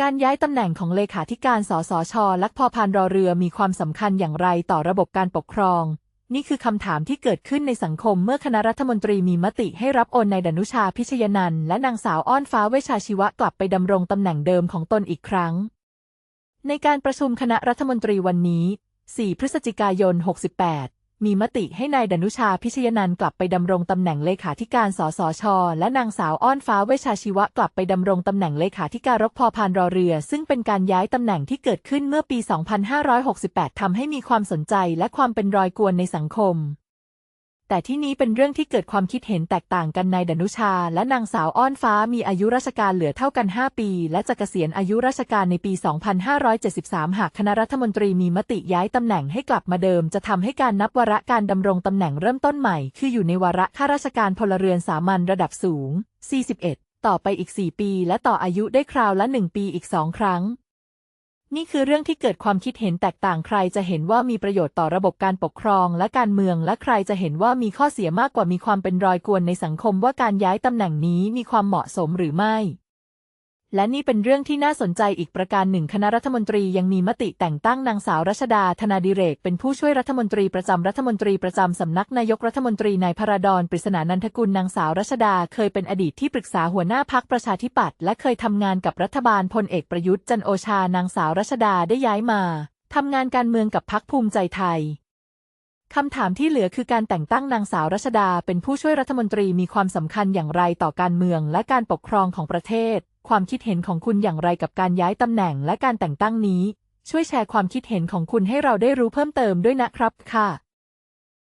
การย้ายตำแหน่งของเลขาธิการ สสชและพอพานรอเรือมีความสำคัญอย่างไรต่อระบบการปกครอง นี่คือคำถามที่เกิดขึ้นในสังคมเมื่อคณะรัฐมนตรีมีมติให้รับโอนนายดนุชาพิชยนันและนางสาวอ้อนฟ้าเวชชาชีวะกลับไปดำรงตำแหน่งเดิมของตนอีกครั้ง ในการประชุมคณะรัฐมนตรีวันนี้ 4 พฤศจิกายน 68 มีมติให้นายดนุชาพิชยนันกลับไปดำรงตำแหน่งเลขาธิการสสช และนางสาวอ้อนฟ้าเวชชาชีวะกลับไปดำรงตำแหน่งเลขาธิการรพพานรอเรือ ซึ่งเป็นการย้ายตำแหน่งที่เกิดขึ้นเมื่อปี 2568ทำให้มีความสนใจและความเป็นรอยกวนในสังคม แต่ที่นี้เป็นเรื่องที่เกิดความคิดเห็นแตกต่างกันนายดนุชา และนางสาวอ้อนฟ้ามีอายุราชการเหลือเท่ากัน 5 ปี และจะเกษียณอายุราชการในปี 2573 หากคณะรัฐมนตรีมีมติย้ายตำแหน่งให้กลับมาเดิม จะทำให้การนับวาระการดำรงตำแหน่งเริ่มต้นใหม่ คืออยู่ในวาระข้าราชการพลเรือนสามัญระดับสูง 41 ต่อไปอีก 4 ปี และต่ออายุได้คราวละ 1 ปีอีก 2 ครั้ง นี่คือเรื่องที่เกิดความคิดเห็นแตกต่างใครจะเห็นว่ามีประโยชน์ต่อระบบการปกครองและการเมือง และใครจะเห็นว่ามีข้อเสียมากกว่ามีความเป็นรอยกวนในสังคมว่าการย้ายตำแหน่งนี้มีความเหมาะสมหรือไม่ และนี่เป็นเรื่องที่น่าสนใจอีกประการหนึ่งคณะรัฐมนตรียังมีมติแต่งตั้งนางสาวรัชดาธนาดิเรก เป็นผู้ช่วยรัฐมนตรีประจำรัฐมนตรีประจำสำนักนายกรัฐมนตรีนายพระดอนปริศนานันทกุลนางสาวรัชดาเคยเป็นอดีตที่ปรึกษาหัวหน้าพักประชาธิปัตย์และเคยทำงานกับรัฐบาลพลเอกประยุทธ์จันโอชานางสาวรัชดาได้ย้ายมาทำงานการเมืองกับพักภูมิใจไทยคำถามที่เหลือคือการแต่งตั้งนางสาวรัชดาเป็นผู้ช่วยรัฐมนตรีมีความสำคัญอย่างไรต่อการเมืองและการปกครองของประเทศ ความคิดเห็นของคุณอย่างไรกับการย้ายตำแหน่งและการแต่งตั้งนี้ ช่วยแชร์ความคิดเห็นของคุณให้เราได้รู้เพิ่มเติมด้วยนะครับค่ะ